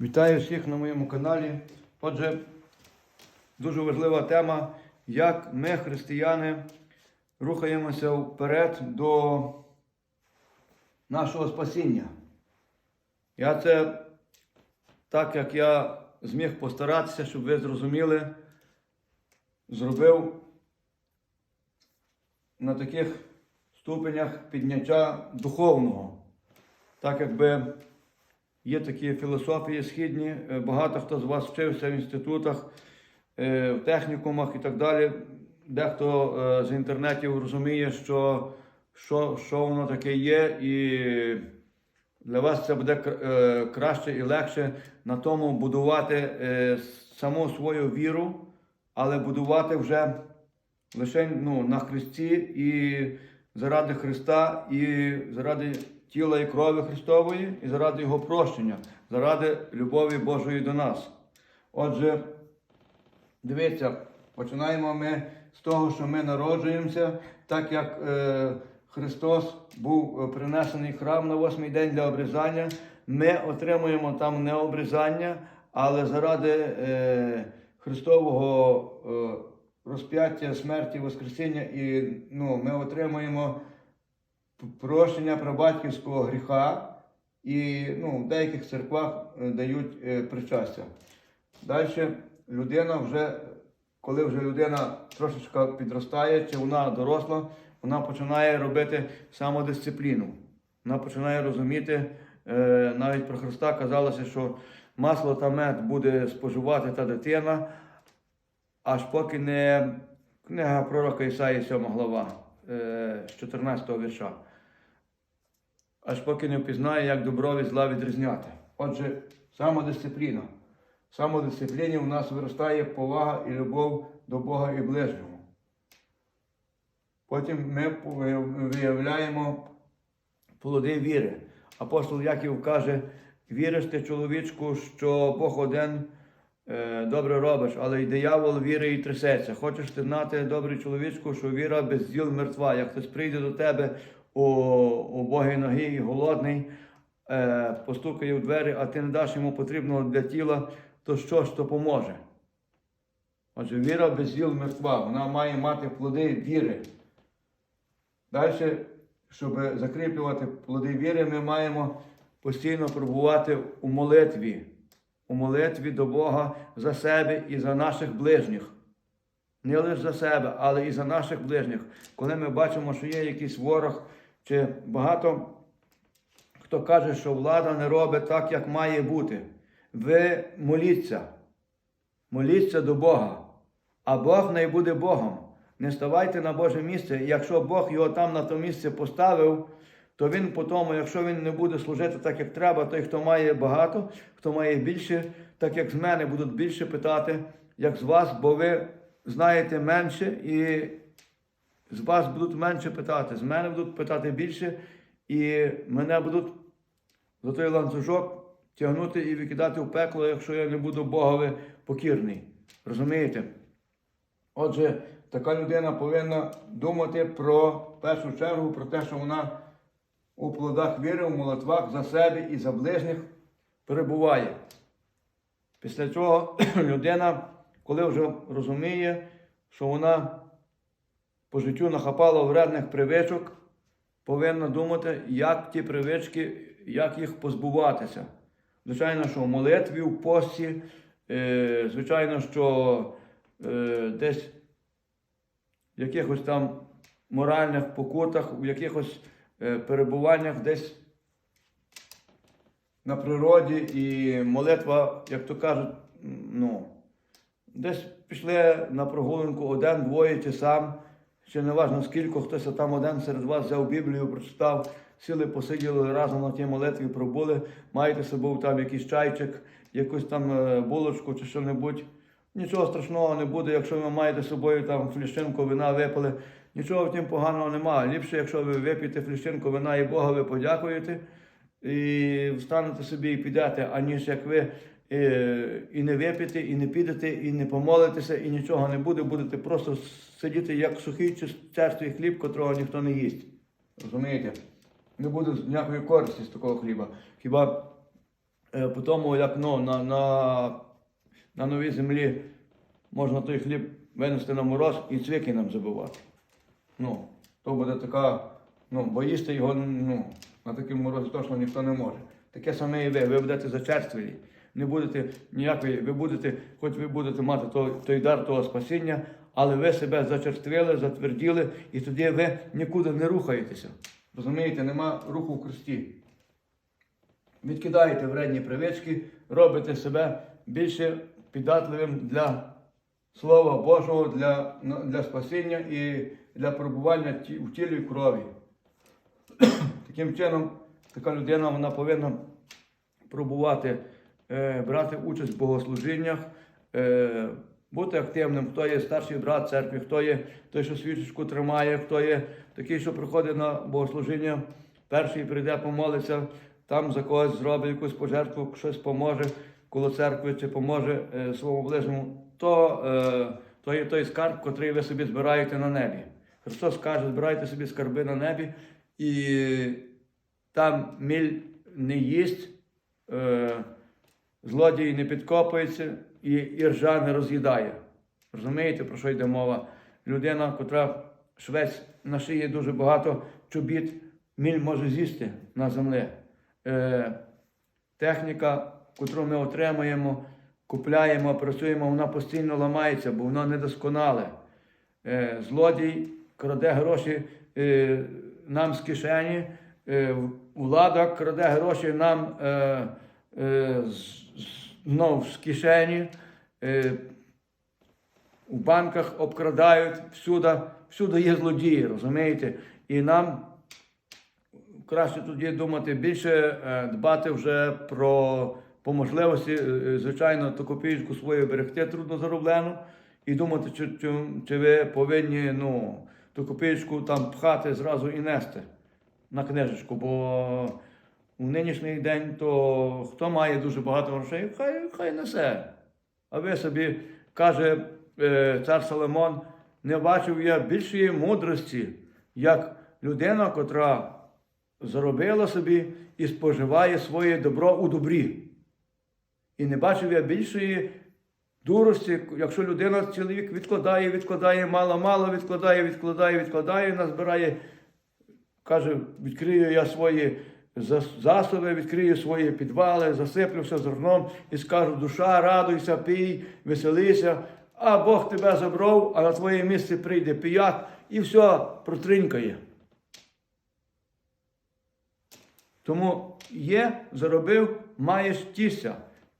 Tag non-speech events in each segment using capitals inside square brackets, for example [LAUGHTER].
Вітаю всіх на моєму каналі. Отже, дуже важлива тема, як ми, християни, рухаємося вперед до нашого спасіння. Я це, так як я зміг постаратися, щоб ви зрозуміли, зробив на таких ступенях підняття духовного. Так якби Є такі філософії східні, е, багато хто з вас вчився в інститутах, е, в технікумах і так далі. Дехто е, з інтернетів розуміє, що, що, що воно таке є, і для вас це буде краще і легше на тому будувати саму свою віру, але будувати вже лише ну, на Христі і заради Христа, і заради тіла і крові Христової, і заради Його прощення, заради любові Божої до нас. Отже, дивіться, починаємо ми з того, що ми народжуємося, так як е, Христос був е, принесений храм на восьмий день для обрізання. Ми отримуємо там не обрізання, але заради е, Христового е, розп'яття, смерті, Воскресіння, і ну, ми отримуємо прощення прабатьківського гріха, і ну, в деяких церквах е, дають е, причастя. Далі людина вже, коли вже людина трошечки підростає, чи вона доросла, вона починає робити самодисципліну. Вона починає розуміти, е, навіть про Христа казалося, що масло та мед буде споживати та дитина, аж поки не книга пророка Ісаї 7 глава з 14 вірша. Аж поки не впізнає, як добро від зла відрізняти. Отже, самодисципліна. В самодисципліні у нас виростає повага і любов до Бога і ближнього. Потім ми виявляємо плоди віри. Апостол Яків каже: віриш ти, чоловічку, що Бог один е, добре робиш, але й диявол віри і трясеться. Хочеш ти знати, добрий чоловічку, що віра без діл мертва. Як хтось прийде до тебе у, у Боги ноги і голодний, е, постукає в двері, а ти не даш йому потрібного для тіла, то що ж то поможе? Отже, віра без діл мертва, вона має мати плоди віри. Далі, щоб закріплювати плоди віри, ми маємо постійно пробувати у молитві, у молитві до Бога за себе і за наших ближніх. Не лише за себе, але і за наших ближніх. Коли ми бачимо, що є якийсь ворог, чи багато хто каже, що влада не робить так, як має бути. Ви моліться, моліться до Бога, а Бог не буде Богом. Не ставайте на Боже місце. Якщо Бог його там на то місце поставив, то він по тому, якщо він не буде служити так, як треба, той, хто має багато, хто має більше, так як з мене будуть більше питати, як з вас, бо ви знаєте менше, і з вас будуть менше питати, з мене будуть питати більше, і мене будуть за той ланцюжок тягнути і викидати в пекло, якщо я не буду Богові покірний. Розумієте? Отже, така людина повинна думати про в першу чергу про те, що вона у плодах віри, у молитвах за себе і за ближніх перебуває. Після цього [CLEARS THROAT] людина, коли вже розуміє, що вона по життю нахапала вредних привичок, повинна думати, як ті привички, як їх позбуватися. Звичайно, що в молитві, в пості, е, звичайно, що е, десь в якихось там моральних покутах, в якихось е, перебуваннях десь на природі і молитва, як то кажуть, ну, десь пішли на прогулянку один, двоє чи сам, ще не важно скільки, хтось там один серед вас взяв Біблію, прочитав, сіли, посиділи разом на тій молитві, пробули, маєте собою там якийсь чайчик, якусь там е, булочку чи що-небудь. Нічого страшного не буде, якщо ви маєте з собою там фліщинку вина випили. Нічого в тім поганого немає. Ліпше, якщо ви вип'єте фліщинку вина і Бога ви подякуєте, і встанете собі і підете, аніж як ви і не вип'єте, і не підете, і не помолитеся, і нічого не буде, будете просто сидіти як сухий черствий хліб, котрого ніхто не їсть. Розумієте? Не буде ніякої користі з такого хліба. Хіба е, по тому, як ну, на, на, на новій землі можна той хліб винести на мороз і цвіки нам забивати. Ну, то буде така, ну, бо їсти його ну, на такий мороз точно ніхто не може. Таке саме і ви. Ви будете зачерствілі. Не будете ніякої, ви будете, хоч ви будете мати той, той дар того спасіння, але ви себе зачерствили, затверділи, і тоді ви нікуди не рухаєтеся. Розумієте, нема руху в кресті. Відкидаєте вредні привички, робите себе більше піддатливим для Слова Божого, для, ну, для спасіння і для перебування ті- в тілі і крові. Таким чином, така людина вона повинна пробувати брати участь в богослужіннях, е, бути активним, хто є старший брат церкви, хто є той, що свічечку тримає, хто є такий, що приходить на богослужіння, перший прийде, помолиться, там за когось зробить якусь пожертву, щось поможе коло церкви чи поможе е, своєму ближньому, то, е, то є той скарб, котрий ви собі збираєте на небі. Христос каже, збирайте собі скарби на небі, і там міль не їсть, е, злодій не підкопується і, і ржа не роз'їдає. Розумієте, про що йде мова? Людина, котра швець на шиї дуже багато чобіт, міль може з'їсти на землі. Е, техніка, котру ми отримуємо, купляємо, працюємо, вона постійно ламається, бо воно недосконале. Е, злодій краде гроші е, нам з кишені, е, влада краде гроші нам е, знов з кишені. Е, у банках обкрадають, всюди, всюди є злодії, розумієте? І нам краще тоді думати більше, е, дбати вже про по можливості, е, е, звичайно, ту копійку свою берегти трудно зароблену, і думати, чи, чи, чи ви повинні ну, ту копійку там пхати зразу і нести на книжечку. Бо у нинішній день то хто має дуже багато грошей, хай, хай несе. А ви собі, каже е, цар Соломон, не бачив я більшої мудрості, як людина, котра заробила собі і споживає своє добро у добрі. І не бачив я більшої дурості, якщо людина чоловік відкладає, відкладає, мало-мало, відкладає, відкладає, відкладає, назбирає, каже, відкрию я свої засоби, відкрию свої підвали, засиплю все зерном і скажу, душа, радуйся, пій, веселися, а Бог тебе забрав, а на твоє місце прийде піяк і все протринькає. Тому є, заробив, маєш тісся.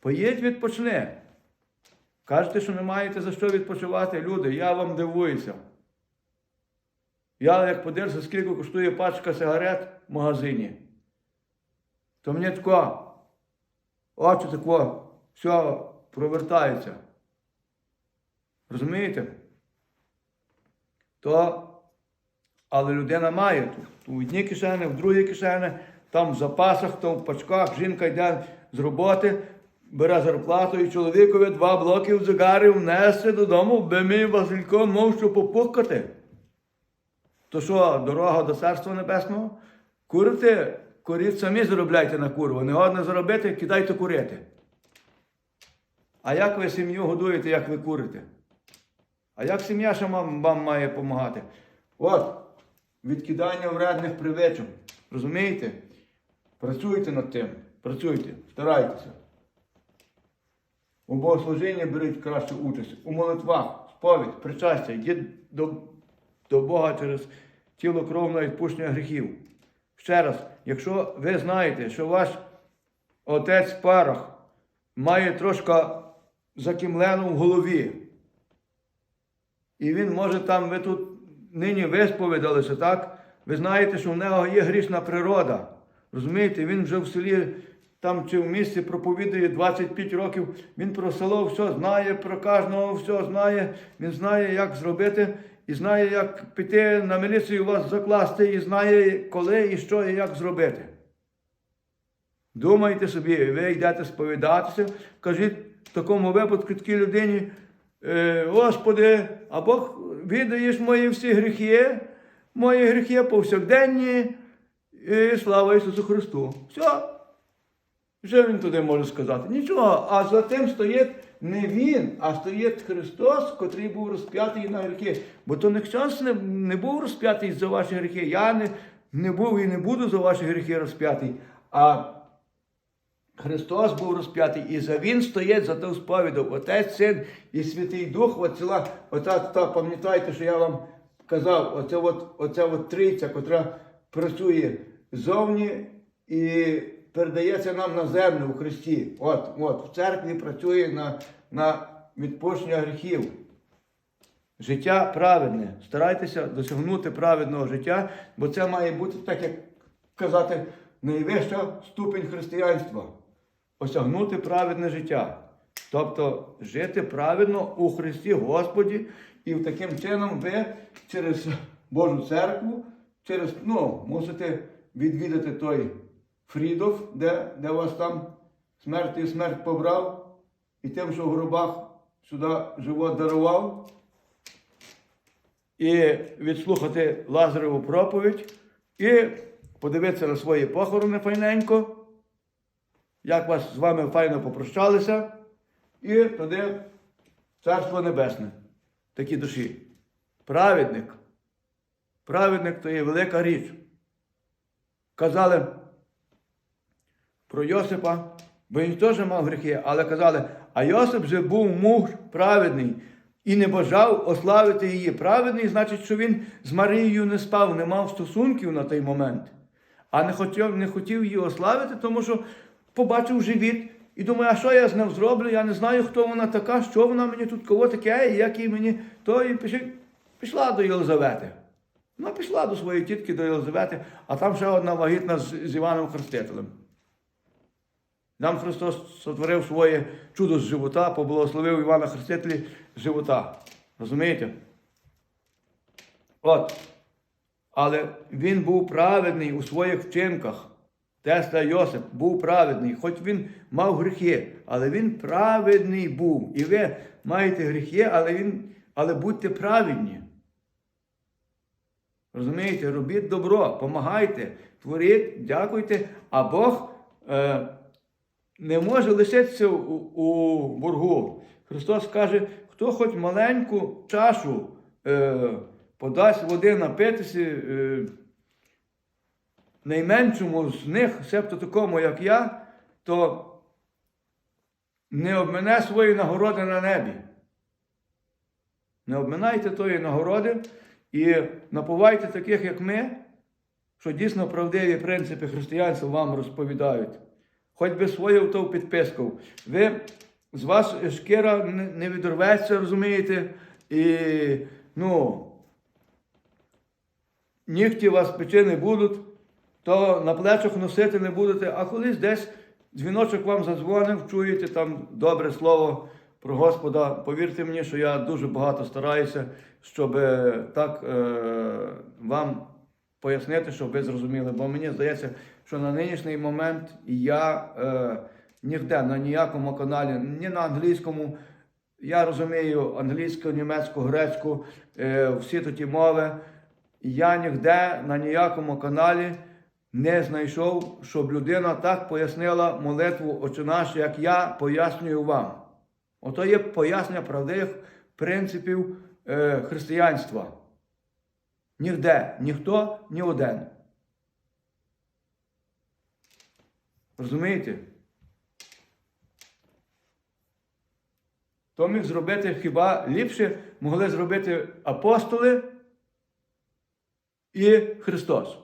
Поїдь відпочни. Кажете, що не маєте за що відпочивати, люди, я вам дивуюся. Я як подивився, скільки коштує пачка сигарет в магазині, то мені тако, очі тако, все провертається. Розумієте? То, але людина має тут. У одній кишені, в другій кишені, там в запасах, там в пачках, жінка йде з роботи, бере зарплату і чоловікові два блоки в загарів несе додому, би мій Василько мов що попухкати. То що, дорога до Царства Небесного? Курите, куріть самі заробляйте на курву. Не годно заробити, кидайте курити. А як ви сім'ю годуєте, як ви курите? А як сім'я ще вам, має допомагати? От, відкидання вредних привичок. Розумієте? Працюйте над тим, працюйте, старайтеся. У богослужінні беріть кращу участь, у молитвах, сповідь, причастя, йдіть до, до Бога через тіло кров на відпущення гріхів. Ще раз, якщо ви знаєте, що ваш отець Парах має трошки закімлену в голові, і він може там, ви тут нині висповідалися, так? Ви знаєте, що в нього є грішна природа. Розумієте, він вже в селі там чи в місті проповідує 25 років. Він про село все знає, про кожного все знає. Він знає, як зробити, і знає, як піти на міліцію вас закласти, і знає, коли і що, і як зробити. Думайте собі, ви йдете сповідатися, кажіть в такому випадку такій людині, е, Господи, а Бог відаєш мої всі гріхи, мої гріхи повсякденні, і слава Ісусу Христу. Все. Що він туди може сказати? Нічого. А за тим стоїть не він, а стоїть Христос, котрий був розп'ятий на гріхи. Бо то Христос не, не був розп'ятий за ваші гріхи. Я не, не був і не буду за ваші гріхи розп'ятий. А Христос був розп'ятий, і за Він стоїть за ту сповіду. Отець, Син і Святий Дух, от ціла, та, пам'ятаєте, що я вам казав, оце от, оця от трійця, котра працює зовні і передається нам на землю у Христі. От, от, в церкві працює на, на відпущення гріхів. Життя праведне. Старайтеся досягнути праведного життя, бо це має бути, так як казати, найвища ступінь християнства. Осягнути праведне життя. Тобто жити праведно у Христі Господі, і таким чином ви через Божу церкву, через, ну, мусите відвідати той Фрідов, де, де вас там смерть і смерть побрав, і тим, що в гробах сюди живот дарував і відслухати Лазареву проповідь, і подивитися на свої похорони файненько, як вас з вами файно попрощалися, і туди Царство Небесне, такі душі. Праведник. Праведник то є велика річ. Казали про Йосипа, бо він теж мав гріхи, але казали, а Йосип же був муж праведний і не бажав ославити її. Праведний, значить, що він з Марією не спав, не мав стосунків на той момент, а не хотів, не хотів її ославити, тому що побачив живіт і думає, а що я з ним зроблю? Я не знаю, хто вона така, що вона мені тут кого таке, і як їй мені то і пішла, до Єлизавети. Вона пішла до своєї тітки, до Єлизавети, а там ще одна вагітна з, з Іваном Хрестителем. Нам Христос сотворив своє чудо з живота, поблагословив Івана Хрестителя живота. Розумієте? От. Але він був праведний у своїх вчинках. Тесла Йосип був праведний, хоч він мав гріхи, але він праведний був. І ви маєте гріхи, але, він, але будьте праведні. Розумієте, робіть добро, помагайте, творіть, дякуйте, а Бог е, не може лишитися у, у боргу. Христос каже, хто хоч маленьку чашу е, подасть води напитися, е, найменшому з них, себто такому, як я, то не обмене свої нагороди на небі. Не обминайте тої нагороди і напувайте таких, як ми, що дійсно правдиві принципи християнства вам розповідають. Хоч би свою то підписку. Ви з вас шкіра не відорветься, розумієте? І, ну, нігті вас печи не будуть, то на плечах носити не будете, а колись десь дзвіночок вам задзвонив, чуєте там добре слово про Господа. Повірте мені, що я дуже багато стараюся, щоб е, так е, вам пояснити, щоб ви зрозуміли. Бо мені здається, що на нинішній момент я е, ніде, на ніякому каналі, ні на англійському. Я розумію англійську, німецьку, грецьку, е, всі ті мови. Я ніде на ніякому каналі не знайшов, щоб людина так пояснила молитву «Отче наш», як я пояснюю вам. Ото є пояснення правдивих принципів е, християнства. Нігде, ніхто, ні один. Розумієте? То міг зробити хіба ліпше могли зробити апостоли і Христос.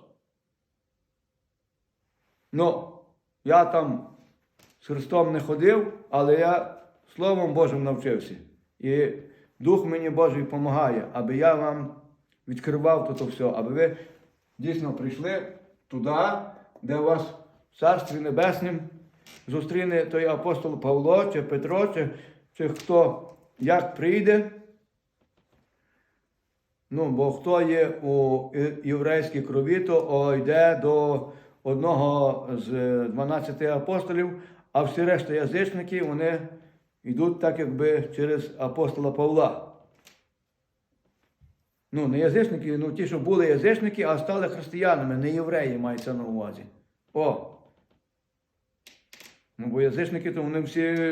Ну, я там з Христом не ходив, але я Словом Божим навчився. І Дух мені Божий допомагає, аби я вам відкривав тут все, аби ви дійсно прийшли туди, де вас в Царстві Небеснім зустріне той апостол Павло, чи Петро, чи, чи хто як прийде. Ну, бо хто є у єврейській крові, то йде до одного з 12 апостолів, а всі решта язичники, вони йдуть так, якби через апостола Павла. Ну, не язичники, ну ті, що були язичники, а стали християнами, не євреї мається на увазі. О! Ну, бо язичники, то вони всі е,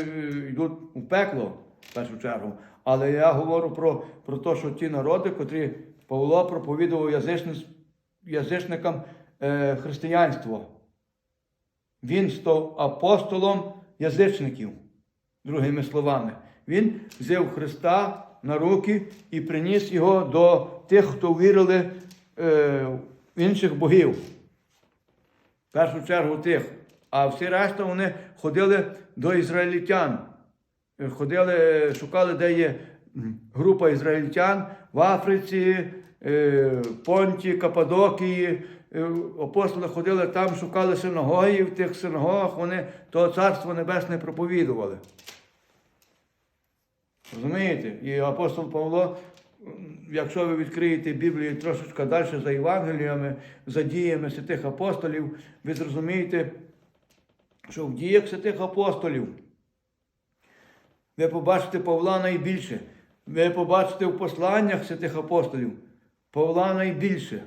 йдуть у пекло в першу чергу. Але я говорю про, про те, що ті народи, котрі Павло проповідував язичниць- язичникам е, християнство. Він став апостолом язичників, другими словами. Він взяв Христа на руки і приніс його до тих, хто вірили е, в інших богів. В першу чергу тих. А всі решта вони ходили до ізраїльтян. Ходили, шукали, де є група ізраїльтян в Африці, е, Понті, Каппадокії. Е, Апостоли ходили там, шукали синагоги, в тих синагогах вони того Царство Небесне проповідували. Розумієте? І апостол Павло, якщо ви відкриєте Біблію трошечки далі за Євангеліями, за діями святих апостолів, ви зрозумієте, що в діях святих апостолів ви побачите Павла найбільше. Ви побачите в посланнях святих апостолів Павла найбільше.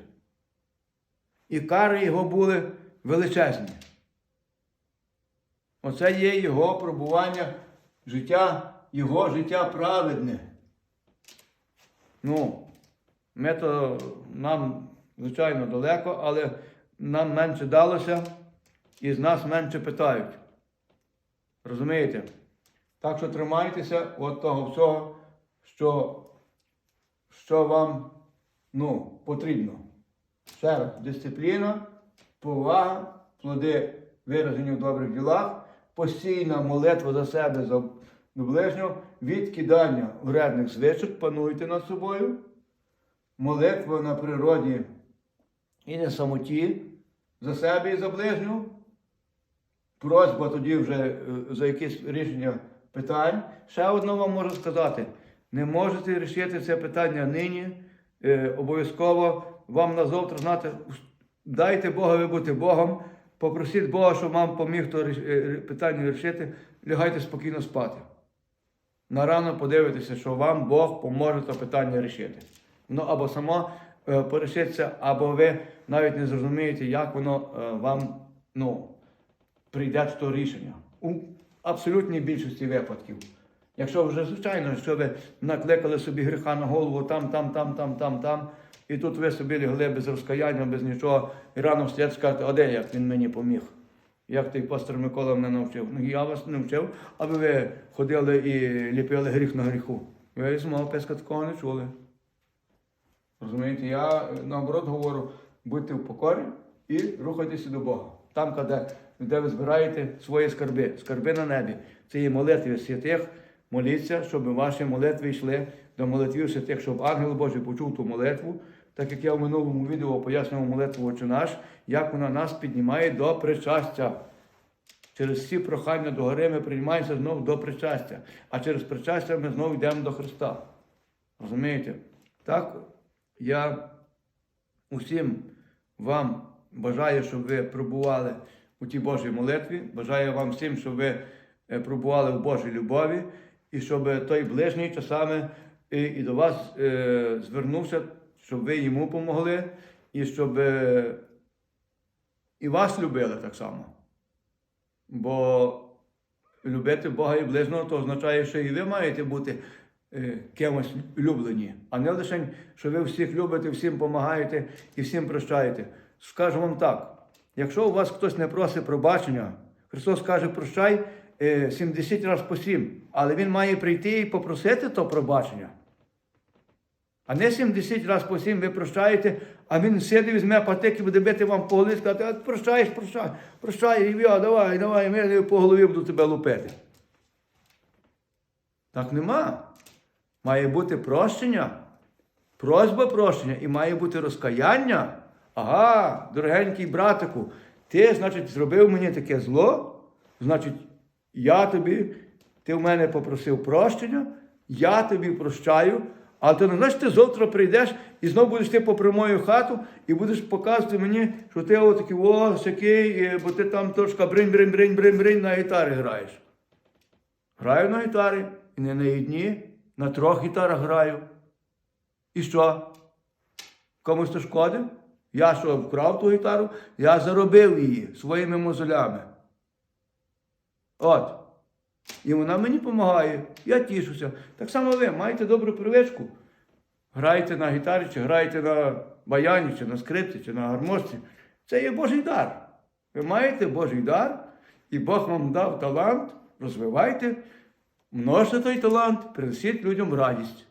І кари його були величезні. Оце є його пробування життя, його життя праведне. Ну, ми то нам, звичайно, далеко, але нам менше далося і з нас менше питають. Розумієте? Так що тримайтеся от того всього, що, що вам ну, потрібно. Ще раз, дисципліна, повага, плоди виражені в добрих ділах, постійна молитва за себе, за ближнього, відкидання вредних звичок, пануйте над собою, молитва на природі і на самоті за себе і за ближнього, просьба тоді вже е, за якесь рішення питань. Ще одне вам можу сказати: не можете рішити це питання нині. Е, обов'язково вам на завтра знати, дайте Богові бути Богом, попросіть Бога, щоб вам поміг то е, питання рішити, лягайте спокійно спати. На рано подивитеся, що вам Бог поможе це питання рішити. Воно або само е, порішиться, або ви навіть не зрозумієте, як воно е, вам ну, прийде того рішення. У абсолютній більшості випадків. Якщо вже, звичайно, якщо ви накликали собі гріха на голову там, там, там, там, там, там, і тут ви собі лягли без розкаяння, без нічого, і рано встати сказати, а де як він мені поміг? Як той пастор Микола мене навчив? Ну, я вас не вчив, аби ви ходили і ліпили гріх на гріху. Ви з мого песка такого не чули. Розумієте, я е, наоборот говорю, будьте в покорі і рухайтеся до Бога. Там, де, де ви збираєте свої скарби, скарби на небі. Це є молитви святих. Моліться, щоб ваші молитви йшли до молитвів святих, щоб ангел Божий почув ту молитву. Так як я в минулому відео пояснював молитву «Отче наш, як вона нас піднімає до причастя. Через всі прохання до гори ми приймаємося знову до причастя. А через причастя ми знову йдемо до Христа. Розумієте? Так, я усім вам бажаю, щоб ви пробували у тій Божій молитві. Бажаю вам всім, щоб ви е, пробували в Божій любові, і щоб той ближній часами і, і до вас е, звернувся, щоб ви йому помогли, і щоб е, і вас любили так само. Бо любити Бога і ближнього, то означає, що і ви маєте бути е, кимось улюблені, а не лише, що ви всіх любите, всім допомагаєте і всім прощаєте. Скажу вам так: якщо у вас хтось не просить пробачення, Христос каже, прощай е, 70 разів по 7, але Він має прийти і попросити то пробачення. А не 70 разів по 7 ви прощаєте, а він сидить, візьме патик і буде бити вам по голові сказати, а прощаєш, прощай, і я, давай, давай, ми по голові буду тебе лупити. Так нема. Має бути прощення, просьба прощення і має бути розкаяння. Ага, дорогенький братику, ти, значить, зробив мені таке зло, значить, я тобі, ти в мене попросив прощення, я тобі прощаю, а ти не значить, ти завтра прийдеш і знову будеш ти попри мою хату і будеш показувати мені, що ти отакий о, такий, е, бо ти там трошки бринь, бринь, бринь, бринь, бринь на гітарі граєш. Граю на гітарі, і не на одній, на трьох гітарах граю. І що? Комусь то шкодив? Я що вкрав ту гітару, я заробив її своїми мозолями. От. І вона мені допомагає, я тішуся. Так само ви маєте добру привичку. Граєте на гітарі, чи граєте на баяні, чи на скрипці, чи на гармошці. Це є Божий дар. Ви маєте Божий дар, і Бог вам дав талант, розвивайте, множте той талант, принесіть людям радість.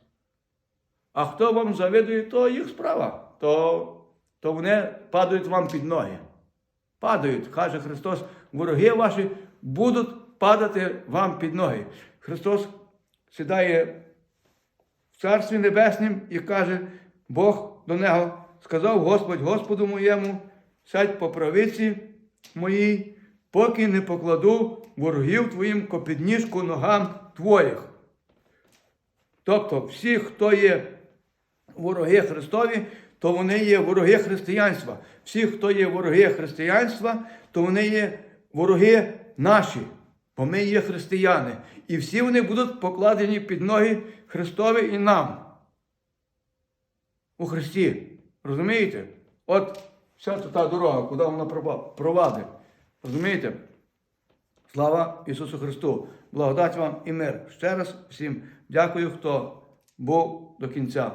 А хто вам завидує, то їх справа. То, то вони падають вам під ноги. Падають, каже Христос, вороги ваші будуть падати вам під ноги. Христос сідає в Царстві Небеснім і каже, Бог до нього сказав Господь Господу моєму, сядь по правиці моїй, поки не покладу ворогів твоїм копідніжку ногам твоїх. Тобто, всі, хто є вороги Христові, то вони є вороги християнства. Всі, хто є вороги християнства, то вони є вороги наші, бо ми є християни. І всі вони будуть покладені під ноги Христові і нам. У Христі. Розумієте? От вся та дорога, куди вона провадить. Розумієте? Слава Ісусу Христу! Благодать вам і мир. Ще раз всім дякую, хто був до кінця.